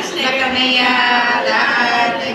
Krishna Kanaiya Lal